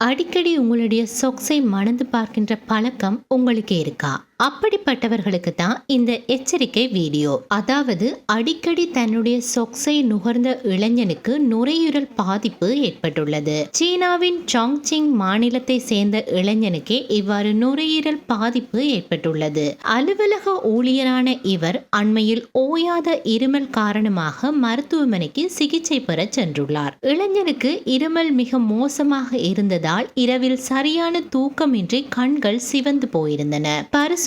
அடிக்கடி உங்களுடைய சொக்ஸை மணந்து பார்க்கின்ற பழக்கம் உங்களுக்கு இருக்கா? அப்படிப்பட்டவர்களுக்கு தான் இந்த எச்சரிக்கை வீடியோ. அதாவது அடிக்கடி தன்னுடைய சொக்ஸை நுகர்ந்த இளைஞனுக்கு நுரையீரல் பாதிப்பு ஏற்பட்டுள்ளது. சீனாவின் சாங்சிங் மாநிலத்தை சேர்ந்த இளைஞனுக்கே இவ்வாறு நுரையீரல் பாதிப்பு ஏற்பட்டுள்ளது. அலுவலக ஊழியரான இவர் அண்மையில் ஓயாத இருமல் காரணமாக மருத்துவமனைக்கு சிகிச்சை பெற சென்றுள்ளார். இளைஞனுக்கு இருமல் மிக மோசமாக இருந்ததால் இரவில் சரியான தூக்கமின்றி கண்கள் சிவந்து போயிருந்தன.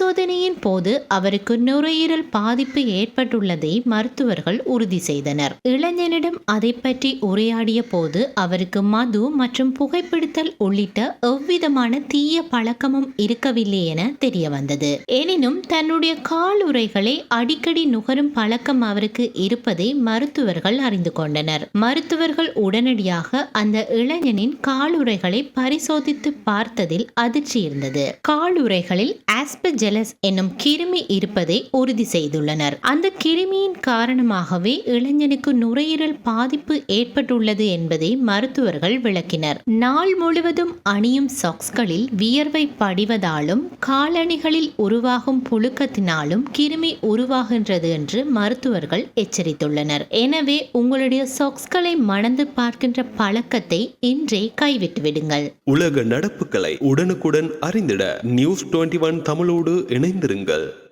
பரிசோதனையின் போது அவருக்கு நுரையீரல் பாதிப்பு ஏற்பட்டுள்ளதை மருத்துவர்கள் உறுதி செய்தனர். இளைஞனிடம் அதை பற்றி உரையாடிய போது அவருக்கு மது மற்றும் புகைப்பிடித்தல் உள்ளிட்ட எவ்விதமான தீய பழக்கமும் இருக்கவில்லை என தெரிய வந்தது எனினும் தன்னுடைய காலுறைகளை அடிக்கடி நுகரும் பழக்கம் அவருக்கு இருப்பதை மருத்துவர்கள் அறிந்து கொண்டனர். மருத்துவர்கள் உடனடியாக அந்த இளைஞனின் காலுறைகளை பரிசோதித்து பார்த்ததில் அதிர்ச்சி இருந்தது காலுறைகளில் ஆஸ்பெஜலஸ் என்னும் கிருமி இருப்பதை உறுதி செய்துள்ளனர். அந்த கிருமியின் காரணமாகவே இளைஞனுக்கு நுரையீரல் பாதிப்பு ஏற்பட்டுள்ளது என்பதை மருத்துவர்கள் விளக்கினர். நாள் முழுவதும் அணியும் சாக்ஸ்களில் வியர்வை படிவதாலும் காலணிகளில் உருவாகும் புழுக்கத்தினாலும் கிருமி உருவாகின்றது என்று மருத்துவர்கள் எச்சரித்துள்ளனர். எனவே உங்களுடைய சாக்ஸ்களை மணந்து பார்க்கின்ற பழக்கத்தை இன்றே கைவிட்டு விடுங்கள் உலக நடப்புகளை உடனுக்குடன் அறிந்திட நியூஸ் டுவெண்ட்டி ஒன் தமிழோடு இணைந்திருங்கள்.